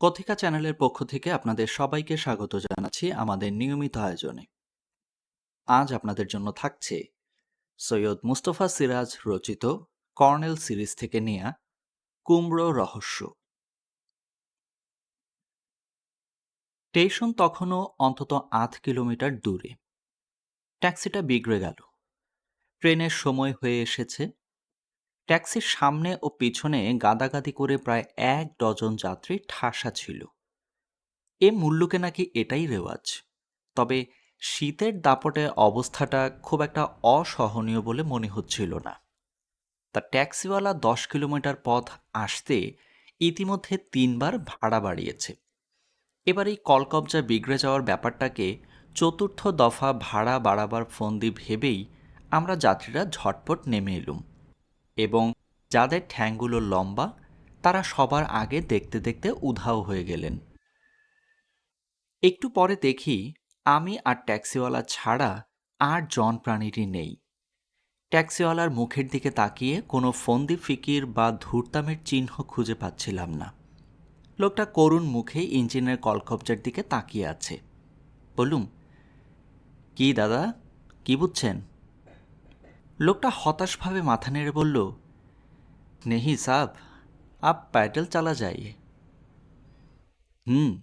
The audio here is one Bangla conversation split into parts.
কথিকা চ্যানেলের পক্ষ থেকে আপনাদের সবাইকে স্বাগত জানাচ্ছি আমাদের নিয়মিত আয়োজনে। আজ আপনাদের জন্য থাকছে সৈয়দ মুস্তফা সিরাজ রচিত কর্নেল সিরিজ থেকে নেয়া কুমড়ো রহস্য। স্টেশন তখনও অন্তত আধ কিলোমিটার দূরে। ট্যাক্সিটা বিগড়ে গেল। ট্রেনের সময় হয়ে এসেছে ট্যাক্সির সামনে ও পিছনে গাদাগাদি করে প্রায় এক ডজন যাত্রী ঠাসা ছিল। এ মুল্লুকে নাকি এটাই রেওয়াজ। তবে শীতের দাপটে অবস্থাটা খুব একটা অসহনীয় বলে মনে হচ্ছিল না। তা ট্যাক্সিওয়ালা দশ কিলোমিটার পথ আসতে ইতিমধ্যে তিনবার ভাড়া বাড়িয়েছে। এবার এই কলকবজা বিগড়ে যাওয়ার ব্যাপারটাকে চতুর্থ দফা ভাড়া বাড়াবার ফন্দি ভেবেই আমরা যাত্রীরা ঝটপট নেমে এলুম। এবং যাদের ঠ্যাংগুলো লম্বা, তারা সবার আগে দেখতে দেখতে উধাও হয়ে গেলেন। একটু পরে দেখি আমি আর ট্যাক্সিওয়ালা ছাড়া আর জন প্রাণীটি নেই। ট্যাক্সিওয়ালার মুখের দিকে তাকিয়ে কোনো ফন্দি ফিকির বা ধূর্তামের চিহ্ন খুঁজে পাচ্ছিলাম না। লোকটা করুণ মুখে ইঞ্জিনের কলকবজার দিকে তাকিয়ে আছে। বলুম কি দাদা? কি বুঝছেন? লোকটা হতাশভাবে মাথা নেড়ে বলল, নেহি সাব, আপ প্যাডেল চালা যাই হুম,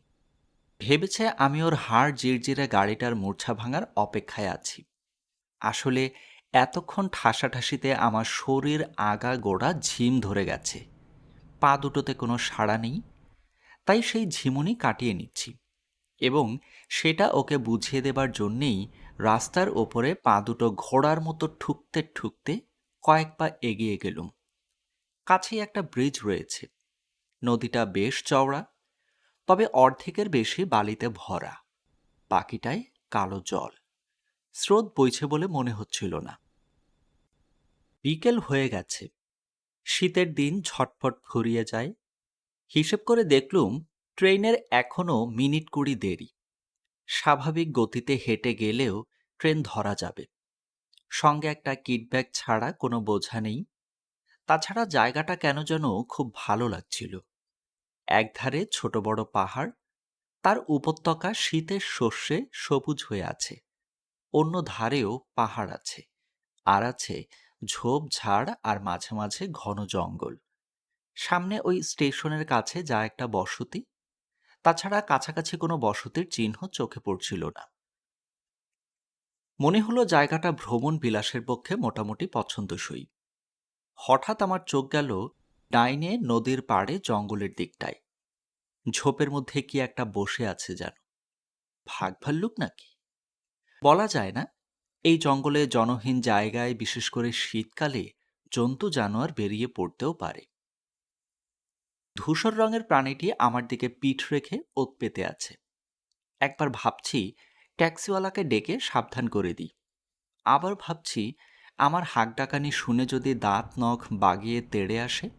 ভেবেছে আমি ওর হাড় জিরজিরে গাড়িটার মূর্ছা ভাঙার অপেক্ষায় আছি। আসলে এতক্ষণ ঠাসাঠাসিতে আমার শরীর আগা গোড়া ঝিম ধরে গেছে। পা দুটোতে কোনো সাড়া নেই, তাই সেই ঝিমুনি কাটিয়ে নিচ্ছি। এবং সেটা ওকে বুঝিয়ে দেবার জন্যেই রাস্তার ওপরে পা দুটো ঘোড়ার মতো ঠুকতে ঠুকতে কয়েক পা এগিয়ে গেলুম। কাছেই একটা ব্রিজ রয়েছে। নদীটা বেশ চওড়া, তবে অর্ধেকের বেশি বালিতে ভরা। বাকিটায় কালো জল। স্রোত বইছে বলে মনে হচ্ছিল না। বিকেল হয়ে গেছে। শীতের দিন ঝটপট ঘুরিয়ে যায়। হিসেব করে দেখলুম, ট্রেনের এখনও মিনিট কুড়ি দেরি। স্বাভাবিক গতিতে হেঁটে গেলেও ট্রেন ধরা যাবে। সঙ্গে একটা কিটব্যাগ ছাড়া কোনো বোঝা নেই। তাছাড়া জায়গাটা কেন যেন খুব ভালো লাগছিল। একধারে ছোট বড় পাহাড়, তার উপত্যকা শীতের শস্যে সবুজ হয়ে আছে। অন্য ধারেও পাহাড় আছে, আর আছে ঝোপ, ঝাড় আর মাঝে মাঝে ঘন জঙ্গল। সামনে ওই স্টেশনের কাছে যা একটা বসতি। তাছাড়া কাছাকাছি কোনো বসতির চিহ্ন চোখে পড়ছিল না। মনে হলো জায়গাটা ভ্রমণ বিলাসের পক্ষে মোটামুটি পছন্দসই। হঠাৎ আমার চোখ গেল ডাইনে নদীর পাড়ে জঙ্গলের দিকটায়। ঝোপের মধ্যে কি একটা বসে আছে যেন। ভাগ ভাল্লুক নাকি? বলা যায় না। এই জঙ্গলে জনহীন জায়গায় বিশেষ করে শীতকালে জন্তু জানোয়ার বেরিয়ে পড়তেও পারে। ধূসর রঙের প্রাণীটি আমার দিকে পিঠ রেখে ওত পেতে আছে। একবার ভাবছি ট্যাক্সিওয়ালাকে ডেকে সাবধান করে দিই। আবার ভাবছি, আমার হাক ডাকানি শুনে যদি দাঁত, নখ বাগিয়ে তেড়ে আসে?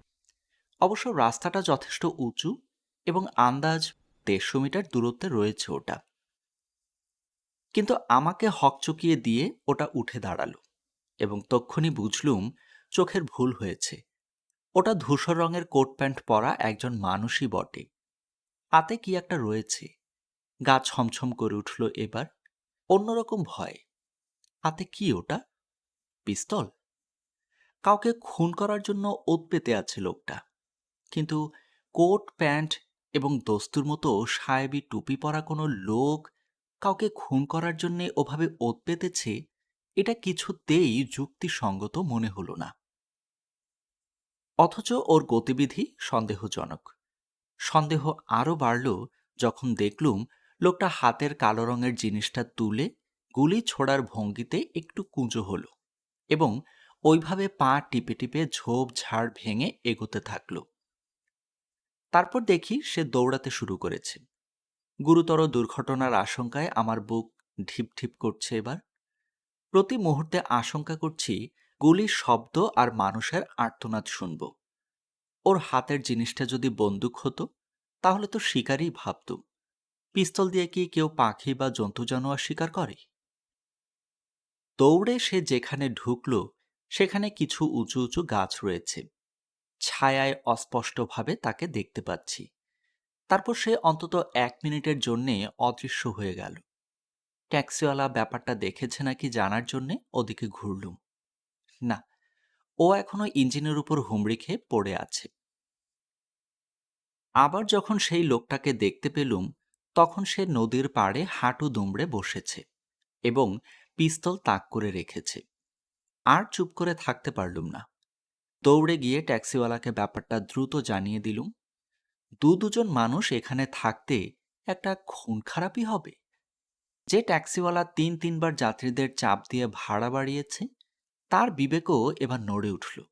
অবশ্য রাস্তাটা যথেষ্ট উঁচু এবং আন্দাজ দেড়শো মিটার দূরত্বে রয়েছে ওটা। কিন্তু আমাকে হকচকিয়ে দিয়ে ওটা উঠে দাঁড়াল এবং তক্ষুনি বুঝলুম চোখের ভুল হয়েছে। ওটা ধূসর রঙের কোট প্যান্ট পরা একজন মানুষই বটে। হাতে কি একটা রয়েছে? গা ছমছম করে উঠল এবার। অন্যরকম ভয়। হাতে কি ওটা? পিস্তল? কাউকে খুন করার জন্য ওত পেতে আছে লোকটা। কিন্তু কোট, প্যান্ট এবং দস্তুর মতো সাহেবি টুপি পরা কোনো লোক কাউকে খুন করার জন্যে ওভাবে ওত পেতেছে, এটা কিছুতেই যুক্তিসঙ্গত মনে হলো না। অথচ ওর গতিবিধি সন্দেহজনক। সন্দেহ আরও বাড়ল যখন দেখলুম লোকটা হাতের কালো রঙের জিনিসটা তুলে গুলি ছোড়ার ভঙ্গিতে একটু কুঁজো হলো এবং ওইভাবে পা টিপে টিপে ঝোপ ঝাড় ভেঙে এগোতে থাকল। তারপর দেখি সে দৌড়াতে শুরু করেছে। গুরুতর দুর্ঘটনার আশঙ্কায় আমার বুক ঢিপ ঢিপ করছে এবার। প্রতি মুহূর্তে আশঙ্কা করছি গুলির শব্দ আর মানুষের আর্তনাদ শুনব। ওর হাতের জিনিসটা যদি বন্দুক হতো, তাহলে তো শিকারই ভাবতুম। পিস্তল দিয়ে কি কেউ পাখি বা জন্তু জানোয়ার শিকার করে? দৌড়ে সে যেখানে ঢুকল, সেখানে কিছু উঁচু উঁচু গাছ রয়েছে। ছায়ায় অস্পষ্টভাবে তাকে দেখতে পাচ্ছি। তারপর সে অন্তত এক মিনিটের জন্যে অদৃশ্য হয়ে গেল। ট্যাক্সিওয়ালা ব্যাপারটা দেখেছে নাকি জানার জন্যে ওদিকে ঘুরলুম না, ও এখনও ইঞ্জিনের উপর হুমড়ি খেয়ে পড়ে আছে। আবার যখন সেই লোকটাকে দেখতে পেলুম তখন সে নদীর পাড়ে হাঁটু দুমড়ে বসেছে এবং পিস্তল তাক করে রেখেছে। আর চুপ করে থাকতে পারলুম না। দৌড়ে গিয়ে ট্যাক্সিওয়ালাকে ব্যাপারটা দ্রুত জানিয়ে দিলুম, দু দুজন মানুষ এখানে থাকতে একটা খুন খারাপই হবে। যে ট্যাক্সিওয়ালা তিন তিনবার যাত্রীদের চাপ দিয়ে ভাড়া বাড়িয়েছে, তার বিবেকও এবার নড়ে উঠল।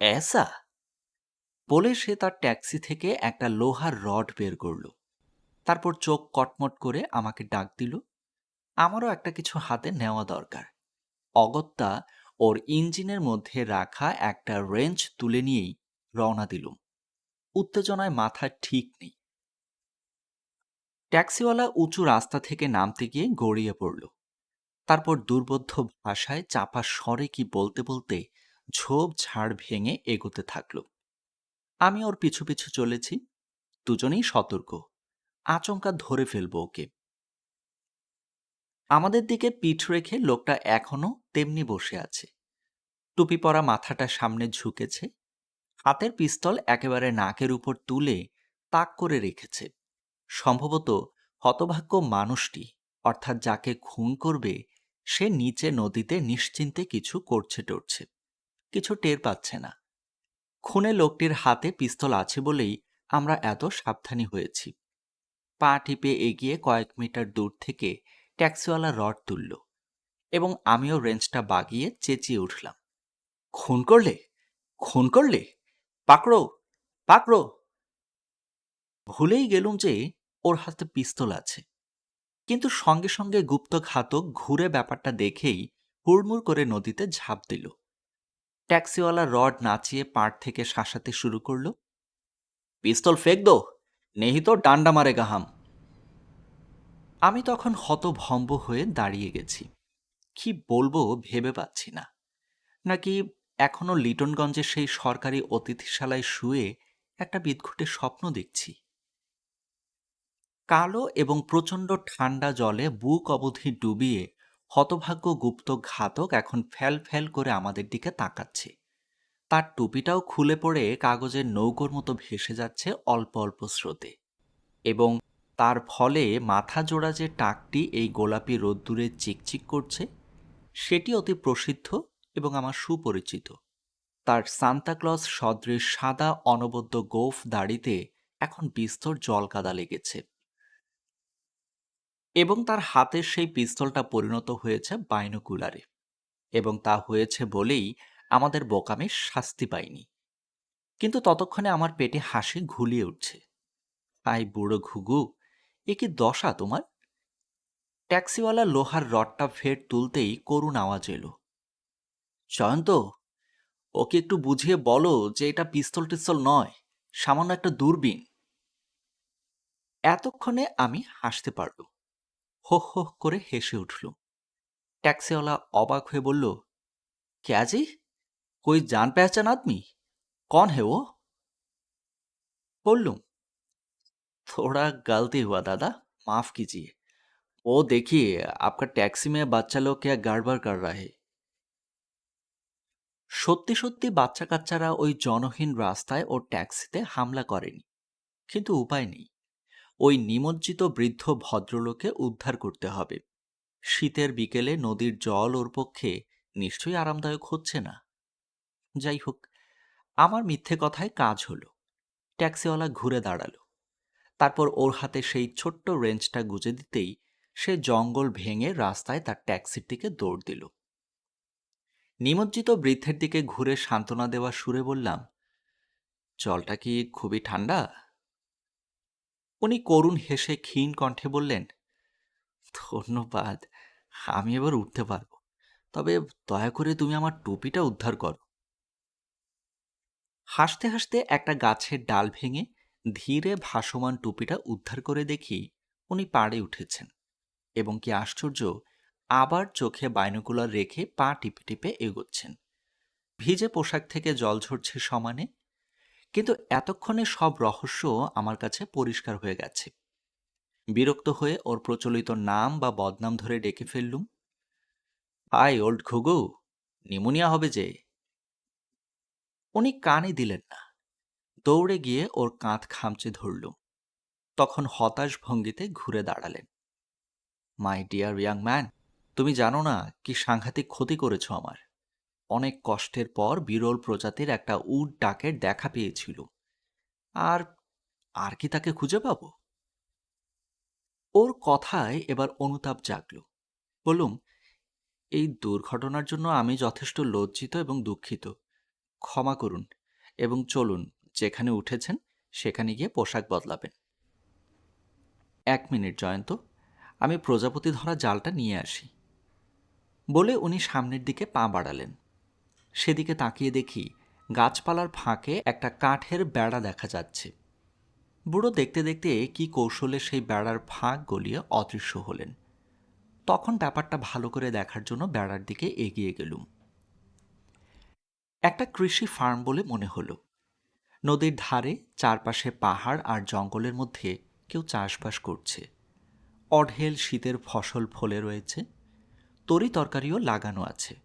এসা বলে সে তার ট্যাক্সি থেকে একটা লোহার রড বের করল। তারপর চোখ কটমট করে আমাকে ডাক দিল, আমারও একটা কিছু হাতে নেওয়া দরকার। অগত্যা ওর ইঞ্জিনের মধ্যে রাখা একটা রেঞ্চ তুলে নিয়েই রওনা দিলুম। উত্তেজনায় মাথা ঠিক নেই। ট্যাক্সিওয়ালা উঁচু রাস্তা থেকে নামতে গিয়ে গড়িয়ে পড়ল। তারপর দুর্বোধ্য ভাষায় চাপা স্বরে কি বলতে বলতে ঝোপ ঝাড় ভেঙে এগোতে থাকল। আমি ওর পিছু পিছু চলেছি। দুজনেই সতর্ক। আচমকা ধরে ফেলব ওকে। আমাদের দিকে পিঠ রেখে লোকটা এখনও তেমনি বসে আছে। টুপি পরা মাথাটা সামনে ঝুঁকেছে, হাতের পিস্তল একেবারে নাকের উপর তুলে তাক করে রেখেছে। সম্ভবত হতভাগ্য মানুষটি, অর্থাৎ যাকে খুন করবে, সে নিচে নদীতে নিশ্চিন্তে কিছু করছে টরছে, কিছু টের পাচ্ছে না। খুনে লোকটির হাতে পিস্তল আছে বলেই আমরা এত সাবধানী হয়েছি। পা টিপে এগিয়ে কয়েক মিটার দূর থেকে ট্যাক্সিওয়ালা রড তুলল এবং আমিও রেঞ্জটা বাগিয়ে চেঁচিয়ে উঠলাম। খুন করলে? খুন করলে? পাকড়ো পাকড়ো! ভুলেই গেলুম যে ওর হাতে পিস্তল আছে। কিন্তু সঙ্গে সঙ্গে গুপ্ত ঘাতক ঘুরে ব্যাপারটা দেখেই হুড়মুড় করে নদীতে ঝাঁপ দিল। ট্যাক্সিওয়ালা রড নাচিয়ে পাড় থেকে শাসাতে শুরু করল, পিস্তল ফেক দো, নেহি তো ডান্ডা মারে গাহাম। আমি তখন হতভম্ব হয়ে দাঁড়িয়ে গেছি। কি বলব ভেবে পাচ্ছি না। নাকি এখনও লিটনগঞ্জের সেই সরকারি অতিথিশালায় শুয়ে একটা বিদঘুটে স্বপ্ন দেখছি। কালো এবং প্রচণ্ড ঠান্ডা জলে বুক অবধি ডুবিয়ে হতভাগ্য গুপ্ত ঘাতক এখন ফ্যাল ফ্যাল করে আমাদের দিকে তাকাচ্ছে। তার টুপিটাও খুলে পড়ে কাগজের নৌকোর মতো ভেসে যাচ্ছে অল্প অল্প স্রোতে। এবং তার ফলে মাথা জোড়া যে টাকটি এই গোলাপি রোদ্দুরে চিকচিক করছে, সেটি অতি প্রসিদ্ধ এবং আমার সুপরিচিত। তার সান্তাক্লজ সদৃশ সাদা অনবদ্য গোফ দাড়িতে এখন বিস্তর জলকাদা লেগেছে। এবং তার হাতের সেই পিস্তলটা পরিণত হয়েছে বাইনোকুলারে। এবং তা হয়েছে বলেই আমাদের বোকামে শাস্তি পাইনি। কিন্তু ততক্ষণে আমার পেটে হাসি ঘুলিয়ে উঠছে। আই বুড়ো ঘুঘু এ কি দশা তোমার ট্যাক্সিওয়ালা লোহার রডটা ফের তুলতেই করুণ আওয়াজ এলো জয়ন্ত ওকে একটু বুঝিয়ে বলো যে এটা পিস্তল টিস্তল নয় সামান্য একটা দূরবীন এতক্ষণে আমি হাসতে পারলুম হো হো করে হেসে উঠল ট্যাক্সিওয়ালা অবাক হয়ে বলল क्या जी कोई जान पहचान आदमी कौन है वो बोलूं थोड़ा गलती हुआ दादा माफ कीजिए वो देखिए आपका टैक्सी में बच्चा लोग क्या गड़बड़ कर रहा है সত্যি সত্যি বাচ্চা কাচ্চারা ওই জনহীন রাস্তায় ও ট্যাক্সিতে হামলা করেনি কিন্তু উপায় নেই ওই নিমজ্জিত বৃদ্ধ ভদ্রলোকে উদ্ধার করতে হবে শীতের বিকেলে নদীর জল ওর পক্ষে নিশ্চয়ই আরামদায়ক হচ্ছে না যাই হোক আমার মিথ্যে কথায় কাজ হলো ট্যাক্সিওয়ালা ঘুরে দাঁড়ালো তারপর ওর হাতে সেই ছোট্ট রেঞ্জটা গুজে দিতেই সে জঙ্গল ভেঙে রাস্তায় তার ট্যাক্সির দিকে দৌড় দিল। নিমজ্জিত বৃদ্ধের দিকে ঘুরে সান্ত্বনা দেওয়া সুরে বললাম, জলটা কি খুবই ঠান্ডা? উনি করুণ হেসে ক্ষীণ কণ্ঠে বললেন, ধন্যবাদ, আমি এবার উঠতে পারব। তবে দয়া করে তুমি আমার টুপিটা উদ্ধার করো। হাসতে হাসতে একটা গাছের ডাল ভেঙে ধীরে ভাসমান টুপিটা উদ্ধার করে দেখি উনি পাড়ে উঠেছেন এবং কি আশ্চর্য, আবার চোখে বাইনোকুলার রেখে পা টিপে টিপে এগোচ্ছেন। ভিজে পোশাক থেকে জল ঝরছে সমানে, কিন্তু এতক্ষণে সব রহস্য আমার কাছে পরিষ্কার হয়ে গেছে। বিরক্ত হয়ে ওর প্রচলিত নাম বা বদনাম ধরে ডেকে ফেললুম। হাই ওল্ড ঘুঘু, নিমোনিয়া হবে যে। উনি কানে দিলেন না। দৌড়ে গিয়ে ওর কাঁধ খামচে ধরলুম তখন হতাশ ভঙ্গিতে ঘুরে দাঁড়ালেন। মাই ডিয়ার ইয়াং ম্যান, তুমি জানো না কি সাংঘাতিক ক্ষতি করেছ আমার। অনেক কষ্টের পর বিরল প্রজাতির একটা উড ডাকের দেখা পেয়েছিল। আর আর কি তাকে খুঁজে পাব? ওর কথায় এবার অনুতাপ জাগল। বলুম এই দুর্ঘটনার জন্য আমি যথেষ্ট লজ্জিত এবং দুঃখিত। ক্ষমা করুন এবং চলুন। যেখানে উঠেছেন, সেখানে গিয়ে পোশাক বদলাবেন। এক মিনিট, জয়ন্ত। আমি প্রজাপতি ধরা জালটা নিয়ে আসি। বলে উনি সামনের দিকে পা বাড়ালেন। সেদিকে তাকিয়ে দেখি গাছপালার ফাঁকে একটা কাঠের বেড়া দেখা যাচ্ছে। বুড়ো দেখতে দেখতে কি কৌশলে সেই বেড়ার ফাঁক গলিয়ে অদৃশ্য হলেন। তখন ব্যাপারটা ভালো করে দেখার জন্য বেড়ার দিকে এগিয়ে গেলুম। একটা কৃষি ফার্ম বলে মনে হলো। নদীর ধারে চারপাশে পাহাড় আর জঙ্গলের মধ্যে কেউ চাষবাস করছে। অঢেল শীতের ফসল ফলে রয়েছে। তরি তরকারিও লাগানো আছে।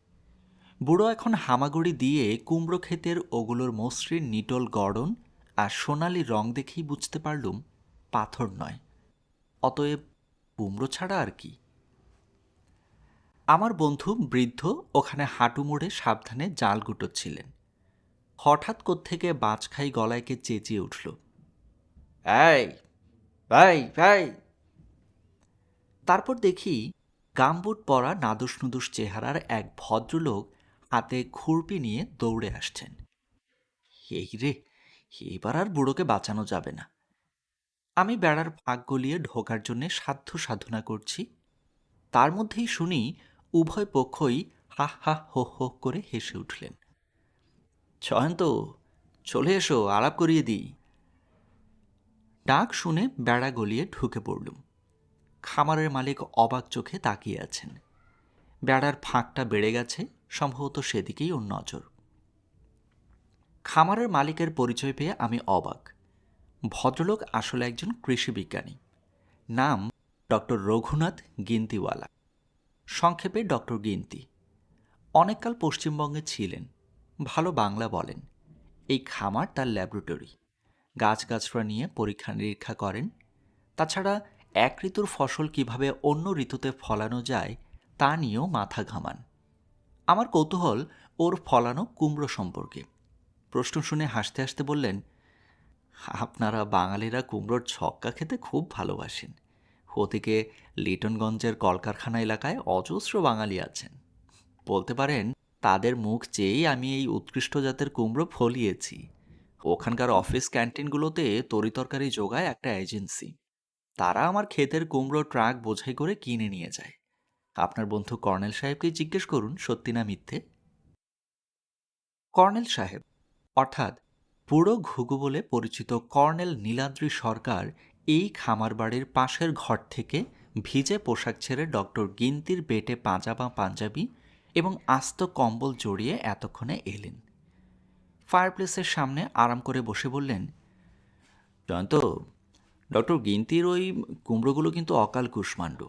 বুড়ো এখন হামাগুড়ি দিয়ে কুমড়ো ক্ষেতের ওগুলোর মসৃণ নিটল গড়ন আর সোনালি রং দেখেই বুঝতে পারলুম পাথর নয়। অতএব কুমড়ো ছাড়া আর কি? আমার বন্ধু বৃদ্ধ ওখানে হাঁটু মুড়ে সাবধানে জাল গুটোচ্ছিলেন। হঠাৎ কোত্থেকে বাজখাই গলায়কে চেঁচিয়ে উঠল। এই ভাই ভাই! তারপর দেখি গামবুট পরা নাদুস নুদুস চেহারার এক ভদ্রলোক হাতে খুরপি নিয়ে দৌড়ে আসছেন। এই রে এবার আর বুড়োকে বাঁচানো যাবে না। আমি বেড়ার ফাঁক গলিয়ে ঢোকার জন্যে সাধ্য সাধনা করছি। তার মধ্যেই শুনি উভয় পক্ষই হা হা হো হো করে হেসে উঠলেন। জয়ন্ত চলে এসো, আলাপ করিয়ে দিই। ডাক শুনে বেড়া গলিয়ে ঢুকে পড়লুম। খামারের মালিক অবাক চোখে তাকিয়ে আছেন। বেড়ার ফাঁকটা বেড়ে গেছে, সম্ভবত সেদিকেই ওর নজর। খামারের মালিকের পরিচয় পেয়ে আমি অবাক। ভদ্রলোক আসলে একজন কৃষি বিজ্ঞানী। নাম ডক্টর রঘুনাথ গিন্তিওয়ালা। সংক্ষেপে ডক্টর গিন্তি। অনেককাল পশ্চিমবঙ্গে ছিলেন। ভালো বাংলা বলেন। এই খামার তার ল্যাবরেটরি। গাছগাছরা নিয়ে পরীক্ষা নিরীক্ষা করেন। তাছাড়া এক ঋতুর ফসল কীভাবে অন্য ঋতুতে ফলানো যায়, তা নিয়েও মাথা ঘামান। আমার কৌতূহল ওর ফলানো কুমড়ো সম্পর্কে। প্রশ্ন শুনে হাসতে হাসতে বললেন, আপনারা বাঙালিরা কুমড়োর ছক্কা খেতে খুব ভালোবাসেন। ওদিকে লিটনগঞ্জের কলকারখানা এলাকায় অজস্র বাঙালি আছেন। বলতে পারেন তাদের মুখ চেয়েই আমি এই উৎকৃষ্ট জাতের কুমড়ো ফলিয়েছি। ওখানকার অফিস ক্যান্টিনগুলোতে তরিতরকারি যোগায় একটা এজেন্সি। তারা আমার ক্ষেতের কুমড়ো ট্রাক বোঝাই করে কিনে নিয়ে যায়। আপনার বন্ধু কর্নেল সাহেবকে জিজ্ঞেস করুন, সত্যি না মিথ্যে? কর্নেল সাহেব, অর্থাৎ পুরো ঘুঘু বলে পরিচিত কর্নেল নীলাদ্রি সরকার এই খামার বাড়ির পাশের ঘর থেকে ভিজে পোশাক ছেড়ে ডক্টর গিন্তির বেটে পাঁজামা পাঞ্জাবি এবং আস্ত কম্বল জড়িয়ে এতক্ষণে এলেন। ফায়ারপ্লেসের সামনে আরাম করে বসে বললেন জয়ন্ত ডক্টর গিন্তির ওই কুমড়োগুলো কিন্তু অকাল কুষ্মাণ্ড।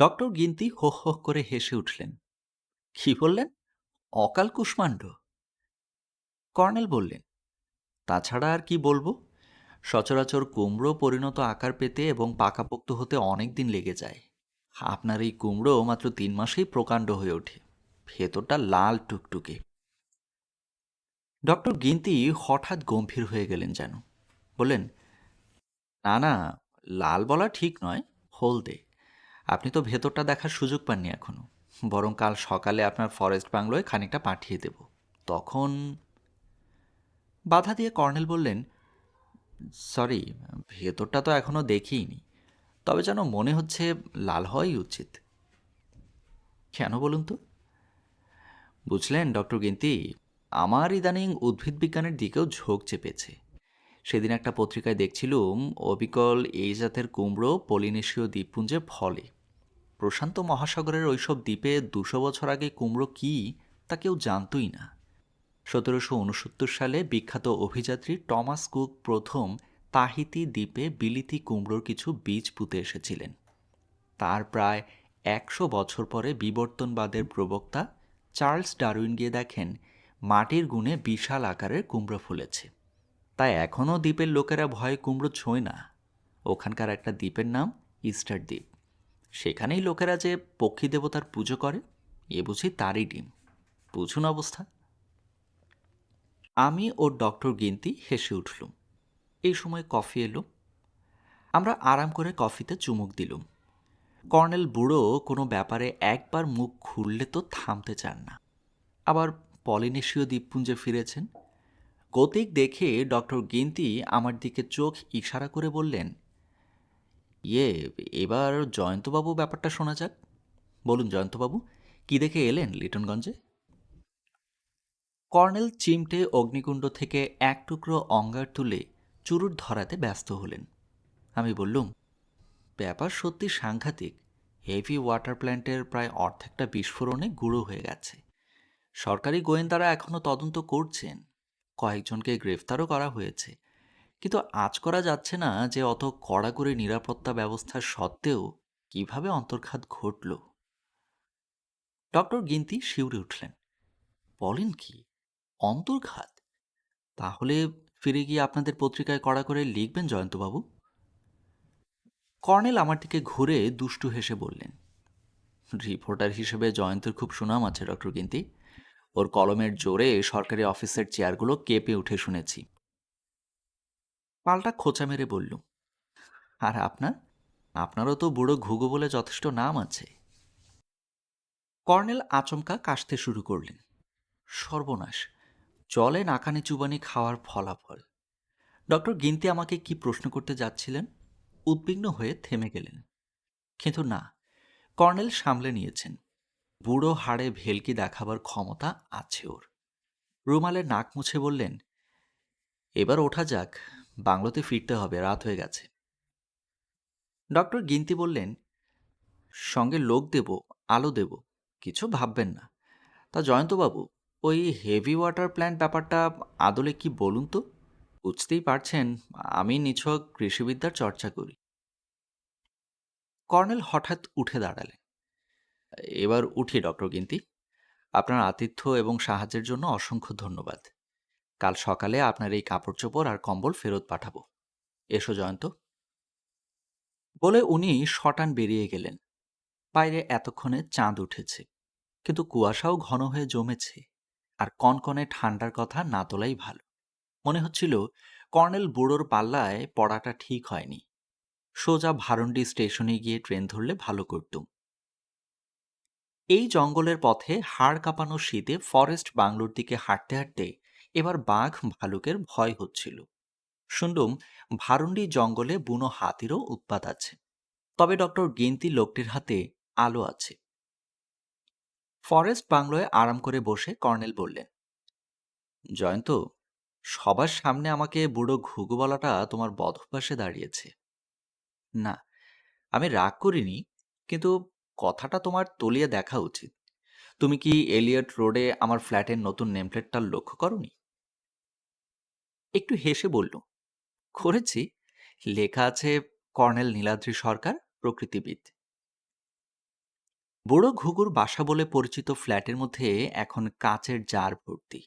ডক্টর গিন্তি হো হো করে হেসে উঠলেন, কি বললেন? অকাল কুষ্মাণ্ড? কর্নেল বললেন, তাছাড়া আর কি বলব? সচরাচর কুমড়ো পরিণত আকার পেতে এবং পাকাপোক্ত হতে অনেক দিন লেগে যায়। আপনার এই কুমড়ো মাত্র তিন মাসেই প্রকাণ্ড হয়ে ওঠে। ভেতরটা লাল টুকটুকে। ডক্টর গিন্তি হঠাৎ গম্ভীর হয়ে গেলেন যেন। বললেন, না না, লাল বলা ঠিক নয়, হলদে। আপনি তো ভেতরটা দেখার সুযোগ পাননি এখনও। বরং কাল সকালে আপনার ফরেস্ট বাংলোয় খানিকটা পাঠিয়ে দেব। তখন বাধা দিয়ে কর্নেল বললেন, সরি, ভেতরটা তো এখনও দেখিনি। তবে যেন মনে হচ্ছে লাল হওয়াই উচিত। কেন বলুন তো? বুঝলেন, ডক্টর গিন্তি, আমার ইদানিং উদ্ভিদ বিজ্ঞানের দিকেও ঝোঁক চেপেছে। সেদিন একটা পত্রিকায় দেখছিলুম, অবিকল এই জাতের কুমড়ো পলিনেশীয় দ্বীপপুঞ্জে ফলে। প্রশান্ত মহাসাগরের ওইসব দ্বীপে দুশো বছর আগে কুমড়ো কী, তা কেউ জানতই না। সতেরোশো উনসত্তর সালে বিখ্যাত অভিযাত্রী টমাস কুক প্রথম তাহিতি দ্বীপে বিলিতি কুমড়োর কিছু বীজ পুঁতে এসেছিলেন। তার প্রায় একশো বছর পরে বিবর্তনবাদের প্রবক্তা চার্লস ডারউইন গিয়ে দেখেন, মাটির গুণে বিশাল আকারের কুমড়ো ফুলেছে। তাই এখনও দ্বীপের লোকেরা ভয়ে কুমড়ো ছোঁয় না। ওখানকার একটা দ্বীপের নাম ইস্টার দ্বীপ। সেখানেই লোকেরা যে পক্ষী দেবতার পুজো করে, এ বুঝি তারই ডিম। বুঝুন অবস্থা। আমি ও ডক্টর গিন্তি হেসে উঠলুম। এই সময় কফি এলো। আমরা আরাম করে কফিতে চুমুক দিলুম। কর্নেল বুড়ো কোনো ব্যাপারে একবার মুখ খুললে তো থামতে চান না। আবার পলিনেশীয় দ্বীপপুঞ্জে ফিরেছেন। গতিক দেখে ডক্টর গিন্তি আমার দিকে চোখ ইশারা করে বললেন ইয়ে এবার জয়ন্তবাবু ব্যাপারটা শোনা যাক। বলুন জয়ন্তবাবু, কি দেখে এলেন লিটনগঞ্জে? কর্নেল চিমটে অগ্নিকুণ্ড থেকে এক টুকরো অঙ্গার তুলে চুরুট ধরাতে ব্যস্ত হলেন। আমি বললুম, ব্যাপার সত্যি সাংঘাতিক। হেভি ওয়াটার প্ল্যান্টের প্রায় অর্ধেকটা বিস্ফোরণে গুঁড়ো হয়ে গেছে। সরকারি গোয়েন্দারা এখনও তদন্ত করছেন। কয়েকজনকে গ্রেফতারও করা হয়েছে। কিন্তু আজ করা যাচ্ছে না যে অত কড়াকড়ি নিরাপত্তা ব্যবস্থা সত্ত্বেও কীভাবে অন্তর্ঘাত ঘটল? ডক্টর গিন্তি শিউরে উঠলেন, বলেন কি? অন্তর্ঘাত? তাহলে ফিরে গিয়ে আপনাদের পত্রিকায় কড়া করে লিখবেন জয়ন্তবাবু? কর্নেল আমার দিকে ঘুরে দুষ্টু হেসে বললেন, রিপোর্টার হিসেবে জয়ন্তের খুব সুনাম আছে, ডক্টর গিন্তি। ওর কলমের জোরে সরকারি অফিসের চেয়ারগুলো কেঁপে উঠে শুনেছি। পাল্টা খোঁচা মেরে বলল, আর আপনার? আপনারও তো বুড়ো ঘুঘু বলে যথেষ্ট নাম আছে। কর্নেল আচমকা কাশতে শুরু করলেন, সর্বনাশ! জলে নাকানি চুবানি খাওয়ার ফলাফল। ডক্টর গিন্তি আমাকে কি প্রশ্ন করতে যাচ্ছিলেন? উদ্বিগ্ন হয়ে থেমে গেলেন। কিন্তু না, কর্নেল সামলে নিয়েছেন। বুড়ো হাড়ে ভেলকি দেখাবার ক্ষমতা আছে ওর। রুমালে নাক মুছে বললেন, এবার ওঠা যাক, বাংলোতে ফিরতে হবে, রাত হয়ে গেছে। ডক্টর গিন্তি বললেন, সঙ্গে লোক দেব, আলো দেব, কিছু ভাববেন না। তা জয়ন্তবাবু ওই হেভি ওয়াটার প্ল্যান্ট ব্যাপারটা আদলে কি বলুন তো? বুঝতেই পারছেন, আমি নিছক কৃষিবিদ্যার চর্চা করি। কর্নেল হঠাৎ উঠে দাঁড়ালেন। এবার উঠি, ডক্টর গিন্তি। আপনার আতিথ্য এবং সাহায্যের জন্য অসংখ্য ধন্যবাদ। কাল সকালে আপনার এই কাপড় চোপড় আর কম্বল ফেরত পাঠাবো। এসো জয়ন্ত। বলে উনি শটান বেরিয়ে গেলেন। বাইরে এতক্ষণে চাঁদ উঠেছে, কিন্তু কুয়াশাও ঘন হয়ে জমেছে। আর কনকনে ঠান্ডার কথা না তোলাই ভালো। মনে হচ্ছিল কর্নেল বুড়োর পাল্লায় পড়াটা ঠিক হয়নি। সোজা ভারন্ডি স্টেশনে গিয়ে ট্রেন ধরলে ভালো করতুম। এই জঙ্গলের পথে হাড় কাঁপানো শীতে ফরেস্ট বাংলোর দিকে হাঁটতে হাঁটতে এবার বাঘ ভালুকের ভয় হচ্ছিল। শুনলুম ভারুন্ডি জঙ্গলে বুনো হাতিরও উৎপাত আছে। তবে ডক্টর গেন্তি লোকটির হাতে আলো আছে। ফরেস্ট বাংলোয় আরাম করে বসে কর্নেল বললেন, জয়ন্ত, সবার সামনে আমাকে বুড়ো ঘুঘু বলাটা তোমার বদভ্যাসে দাঁড়িয়েছে। না, আমি রাগ করিনি, কিন্তু কথাটা তোমার তলিয়ে দেখা উচিত। তুমি কি এলিয়ট রোডে আমার ফ্ল্যাটের নতুন নেমপ্লেটটা লক্ষ্য করনি? একটু হেসে বলল, করেছি। লেখা আছে কর্নেল নীলাদ্রি সরকার, প্রকৃতিবিদ। বুড়ো ঘুঘুর বাসা বলে পরিচিত ফ্ল্যাটের মধ্যে এখন কাচের জার ভর্তি।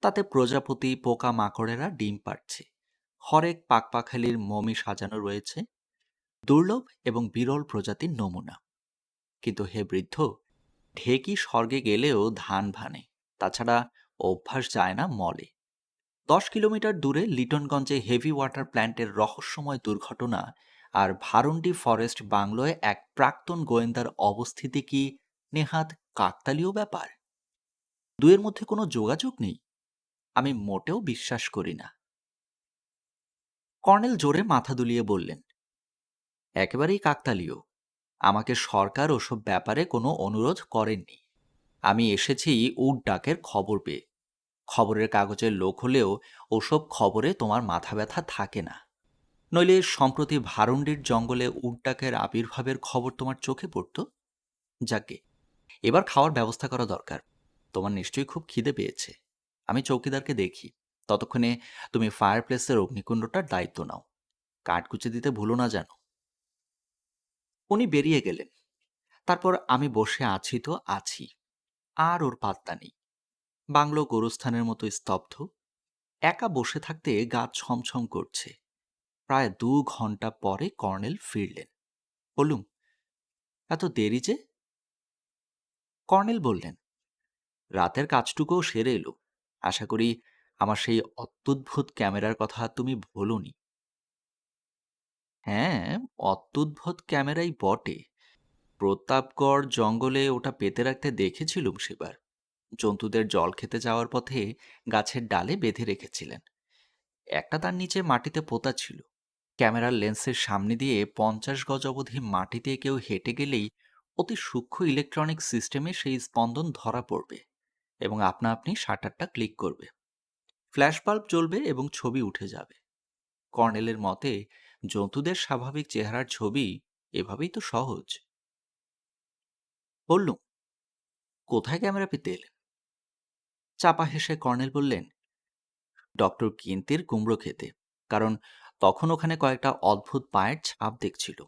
তাতে প্রজাপতি পোকা মাকড়েরা ডিম পাড়ছে। হরেক পাকপাখালির মমি সাজানো রয়েছে। দুর্লভ এবং বিরল প্রজাতির নমুনা। কিন্তু হে বৃদ্ধ, ঢেকি স্বর্গে গেলেও ধান ভানে, তাছাড়া অভ্যাস যায় না মলে। দশ কিলোমিটার দূরে লিটনগঞ্জে হেভি ওয়াটার প্ল্যান্টের রহস্যময় দুর্ঘটনা আর ভারন্ডি ফরেস্ট বাংলোয় এক প্রাক্তন গোয়েন্দার অবস্থিতি কি নেহাত কাকতালীয় ব্যাপার? দুয়ের মধ্যে কোনো যোগাযোগ নেই। আমি মোটেও বিশ্বাস করি না। কর্নেল জোরে মাথা দুলিয়ে বললেন, একেবারেই কাকতালীয়। আমাকে সরকার ওসব ব্যাপারে কোনো অনুরোধ করেননি। আমি এসেছি উড ডাকের খবর পেয়ে। খবরের কাগজের লোক হলেও ওসব খবরে তোমার মাথা ব্যথা থাকে না। নইলে সম্প্রতি ভারুন্ডির জঙ্গলে উড ডাকের আবির্ভাবের খবর তোমার চোখে পড়ত? যাকে, এবার খাওয়ার ব্যবস্থা করা দরকার। তোমার নিশ্চয়ই খুব খিদে পেয়েছে। আমি চৌকিদারকে দেখি। ততক্ষণে তুমি ফায়ার প্লেসের অগ্নিকুণ্ডটার দায়িত্ব নাও। কাঠকুচে দিতে ভুলো না জানো। উনি বেরিয়ে গেলেন। তারপর আমি বসে আছি তো আছি। আর ওর পাত্তা নেই। বাংলো গোরস্থানের মতো স্তব্ধ। একা বসে থাকতে গা ছমছম করছে। প্রায় দু ঘণ্টা পরে কর্নেল ফিরলেন। বলুম এত দেরি যে? কর্নেল বললেন, রাতের কাজটুকুও সেরে এলো। আশা করি আমার সেই অত্যুদ্ভুত ক্যামেরার কথা তুমি ভুলোনি। হ্যাঁ অত্যুদ্ভুত ক্যামেরাই বটে। প্রতাপগড় জঙ্গলে ওটা পেতে রাখতে দেখেছিলুম সেবার। জন্তুদের জল খেতে যাওয়ার পথে গাছের ডালে বেঁধে রেখেছিলেন। একটা তার নিচে মাটিতে পোতা ছিল। ক্যামেরার লেন্সের সামনে দিয়ে পঞ্চাশ গজ অবধি মাটিতে কেউ হেঁটে গেলেই অতি সূক্ষ্ম ইলেকট্রনিক সিস্টেমে সেই স্পন্দন ধরা পড়বে এবং আপনা আপনি শাটারটা ক্লিক করবে। ফ্ল্যাশ বাল্ব জ্বলবে এবং ছবি উঠে যাবে। কর্নেলের মতে, জন্তুদের স্বাভাবিক চেহারার ছবি এভাবেই তো সহজ। বললুম, কোথায় ক্যামেরা পেতে এলেন চাপা হেসে কর্নেল বললেন, ডক্টর কিন্তির কুমড়ো খেতে, কারণ তখন ওখানে কয়েকটা অদ্ভুত পায়ের ছাপ দেখছিল।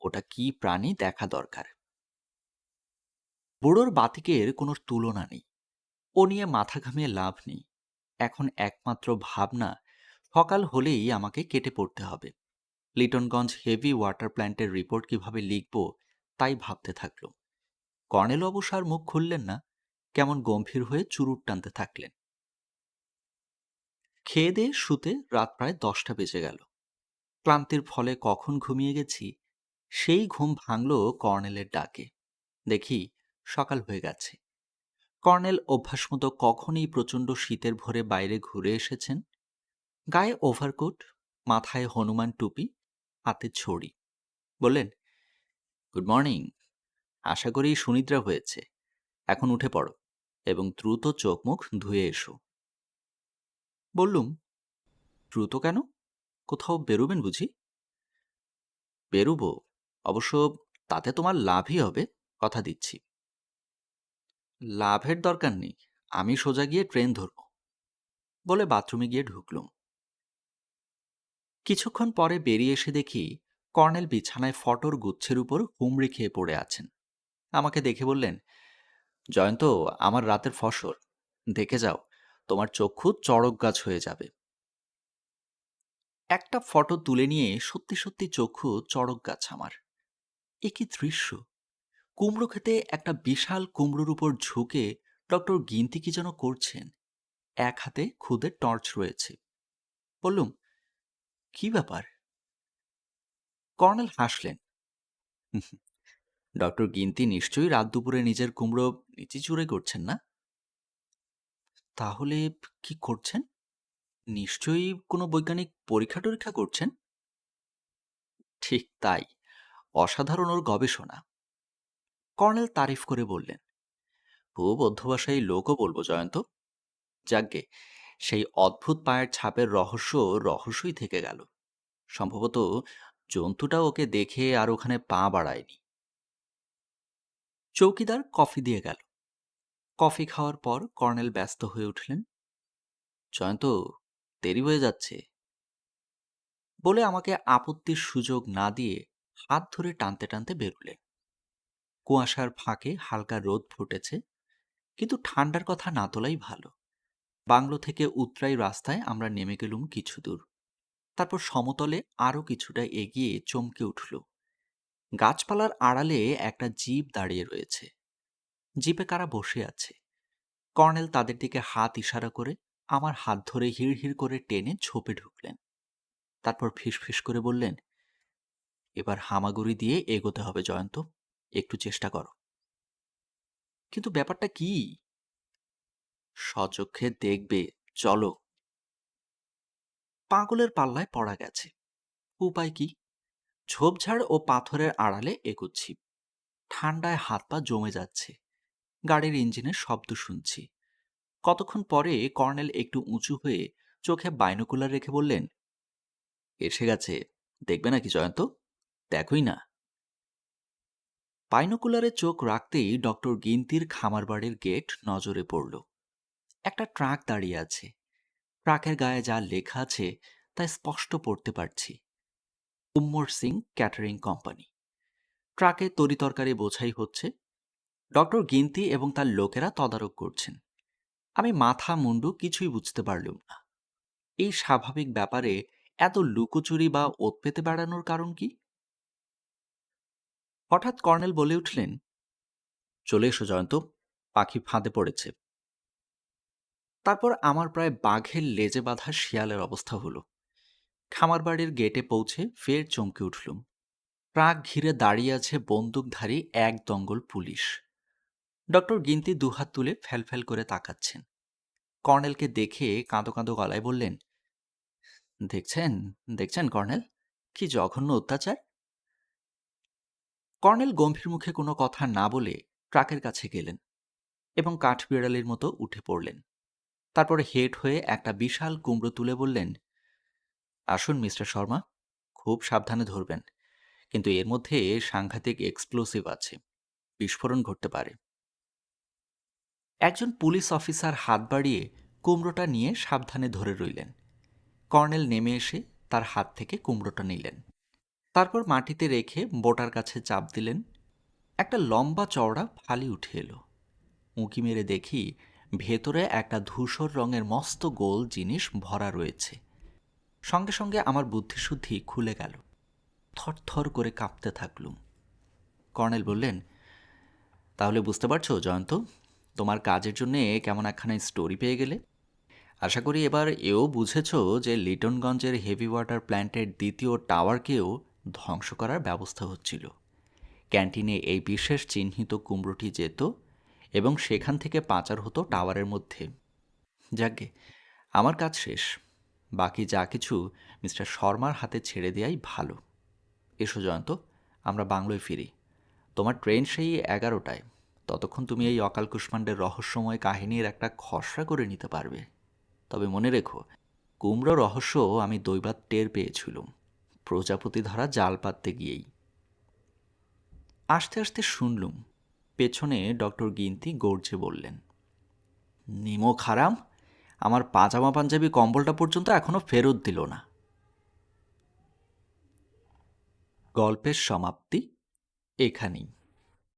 ওটা কি প্রাণী দেখা দরকার। বুড়োর বাতিকের কোনো তুলনা নেই। ও নিয়ে মাথা ঘামিয়ে লাভ নেই। এখন একমাত্র ভাবনা, সকাল হলেই আমাকে কেটে পড়তে হবে। লিটনগঞ্জ হেভি ওয়াটার প্ল্যান্টের রিপোর্ট কীভাবে লিখব, তাই ভাবতে থাকল। কর্নেল অবশ্য আর মুখ খুললেন না। কেমন গম্ভীর হয়ে চুরুট টানতে থাকলেন। খেয়ে দিয়ে শুতে রাত প্রায় দশটা বেজে গেল। ক্লান্তির ফলে কখন ঘুমিয়ে গেছি, সেই ঘুম ভাঙল কর্নেলের ডাকে। দেখি সকাল হয়ে গেছে। কর্নেল অভ্যাস মতো কখনই প্রচণ্ড শীতের ভোরে বাইরে ঘুরে এসেছেন? গায়ে ওভারকোট, মাথায় হনুমান টুপি, হাতে ছড়ি। বললেন, গুড মর্নিং। আশা করি সুনিদ্রা হয়েছে। এখন উঠে পড়ো এবং দ্রুত চোখ মুখ ধুয়ে এসো। বললুম, দ্রুত কেন? কোথাও বেরোবেন বুঝি? বেরুবো, অবশ্য তাতে তোমার লাভই হবে, কথা দিচ্ছি। লাভের দরকার নেই, আমি সোজা গিয়ে ট্রেন ধরব, বলে বাথরুমে গিয়ে ঢুকলুম। কিছুক্ষণ পরে বেরিয়ে এসে দেখি কর্নেল বিছানায় ফটোর গুচ্ছের উপর হুমড়ি খেয়ে পড়ে আছেন। আমাকে দেখে বললেন, জয়ন্ত, আমার রাতের ফসল, দেখে যাও। তোমার চক্ষু চড়ক গাছ হয়ে যাবে। একটা ফটো তুলে নিয়ে সত্যি সত্যি চক্ষু চড়ক গাছ আমার। এ কি দৃশ্য? কুমড়ো খেতে একটা বিশাল কুমড়োর উপর ঝুঁকে ডক্টর গিন্তি কি যেন করছেন? এক হাতে খুদের টর্চ রয়েছে। বললুম, কি ব্যাপার? কর্নেল হাসলেন ডক্টর গিন্তি নিশ্চয়ই রাত দুপুরে নিজের কুমড়ো নিচি চুরে করছেন না? তাহলে কি করছেন? নিশ্চয়ই কোনো বৈজ্ঞানিক পরীক্ষা টরীক্ষা করছেন? ঠিক তাই, অসাধারণ ওর গবেষণা। কর্নেল তারিফ করে বললেন, খুব অধ্যবসায়ী লোকও বলব, জয়ন্ত। যাজ্ঞে সেই অদ্ভুত পায়ের ছাপের রহস্য রহস্যই থেকে গেল। সম্ভবত জন্তুটা ওকে দেখে আর ওখানে পা বাড়ায়নি। চৌকিদার কফি দিয়ে গেল। কফি খাওয়ার পর কর্নেল ব্যস্ত হয়ে উঠলেন। জয়ন্ত, দেরি হয়ে যাচ্ছে। বলে আমাকে আপত্তির সুযোগ না দিয়ে হাত ধরে টানতে টানতে বেরুলেন কুয়াশার ফাঁকে হালকা রোদ ফুটেছে, কিন্তু ঠান্ডার কথা না তোলাই ভালো। বাংলো থেকে উত্তরাই রাস্তায় আমরা নেমে গেলুম কিছু দূর। তারপর সমতলে আরও কিছুটা এগিয়ে চমকে উঠল। গাছপালার আড়ালে একটা জীব দাঁড়িয়ে রয়েছে। জিপে কারা বসে আছে। কর্নেল তাদের দিকে হাত ইশারা করে আমার হাত ধরে হিড় হিড় করে টেনে ঝোপে ঢুকলেন। তারপর ফিসফিস করে বললেন, এবার হামাগুড়ি দিয়ে এগোতে হবে জয়ন্ত, একটু চেষ্টা করো। কিন্তু ব্যাপারটা কি? সচক্ষে দেখবে, চলো। পাগলের পাল্লায় পড়া গেছে। উপায় কি? ঝোপঝাড় ও পাথরের আড়ালে এগুচ্ছি। ঠান্ডায় হাত পা জমে যাচ্ছে। গাড়ির ইঞ্জিনের শব্দ শুনছি। কতক্ষণ পরে কর্নেল একটু উঁচু হয়ে চোখে বাইনোকুলার রেখে বললেন, এসে গেছে। দেখবে নাকি জয়ন্ত? দেখোই না। বাইনোকুলারে চোখ রাখতেই ডক্টর গিন্তির খামার বাড়ির গেট নজরে পড়ল। একটা ট্রাক দাঁড়িয়ে আছে। ট্রাকের গায়ে যা লেখা আছে তা স্পষ্ট পড়তে পারছি। Ummar Singh catering company. ট্রাকে তরিতরকারি বোঝাই হচ্ছে ডক্টর গিন্তি এবং তার লোকেরা তদারক করছেন। আমি মাথা, মুন্ডু কিছুই বুঝতে পারলুম না। এই স্বাভাবিক ব্যাপারে এত লুকোচুরি বা ওত পেতে বেড়ানোর কারণ কি? হঠাৎ কর্নেল বলে উঠলেন, চলে এসো জয়ন্ত, পাখি ফাঁদে পড়েছে। তারপর আমার প্রায় বাঘের লেজে বাঁধা শিয়ালের অবস্থা হলো। খামার বাড়ির গেটে পৌঁছে ফের চমকে উঠলুম। ট্রাক ঘিরে দাঁড়িয়ে আছে বন্দুকধারী এক দঙ্গল পুলিশ। ডক্টর গিন্তি দুহাত তুলে ফ্যালফ্যাল করে তাকাচ্ছেন। কর্নেলকে দেখে কাঁদো কাঁদো গলায় বললেন, দেখছেন দেখছেন কর্নেল? কি জঘন্য অত্যাচার? কর্নেল গম্ভীর মুখে কোনো কথা না বলে ট্রাকের কাছে গেলেন এবং কাঠবিড়ালির মতো উঠে পড়লেন। তারপরে হেড হয়ে একটা বিশাল কুমড়ো তুলে বললেন, আসুন, মিস্টার শর্মা, খুব সাবধানে ধরবেন, কিন্তু এর মধ্যে সাংঘাতিক এক্সপ্লোসিভ আছে, বিস্ফোরণ ঘটতে পারে। একজন পুলিশ অফিসার হাত বাড়িয়ে কুমড়োটা নিয়ে সাবধানে ধরে রইলেন। কর্নেল নেমে এসে তার হাত থেকে কুমড়োটা নিলেন। তারপর মাটিতে রেখে বোটার কাছে চাপ দিলেন। একটা লম্বা চওড়া ফালি উঠে এলো। উঁকি মেরে দেখি ভেতরে একটা ধূসর রঙের মস্ত গোল জিনিস ভরা রয়েছে। সঙ্গে সঙ্গে আমার বুদ্ধিশুদ্ধি খুলে গেল। থরথর করে কাঁপতে থাকলুম। কর্নেল বললেন, তাহলে বুঝতে পারছ জয়ন্ত তোমার কাজের জন্যে কেমন একখানা স্টোরি পেয়ে গেলে? আশা করি এবার এও বুঝেছ যে লিটনগঞ্জের হেভি ওয়াটার প্ল্যান্টের দ্বিতীয় টাওয়ারকেও ধ্বংস করার ব্যবস্থা হচ্ছিল। ক্যান্টিনে এই বিশেষ চিহ্নিত কুমড়োটি যেত এবং সেখান থেকে পাচার হতো টাওয়ারের মধ্যে। যাকে আমার কাজ শেষ। বাকি যা কিছু মিস্টার শর্মার হাতে ছেড়ে দেওয়াই ভালো। এসো জয়ন্ত, আমরা বাংলোয় ফিরি। তোমার ট্রেন সেই এগারোটায়। ততক্ষণ তুমি এই অকাল কুষ্মাণ্ডের রহস্যময় কাহিনীর একটা খসড়া করে নিতে পারবে। তবে মনে রেখো, কুমড়ো রহস্য আমি দৈবাত টের পেয়েছিলুম। প্রজাপতি ধরা জাল পাততে গিয়েই। আস্তে আস্তে শুনলুম, পেছনে ডক্টর গিন্তি গর্জে বললেন, নিমো খারাম, আমার পাজামা পাঞ্জাবি কম্বলটা পর্যন্ত এখনও ফেরত দিল না। গল্পের সমাপ্তি এখানেই।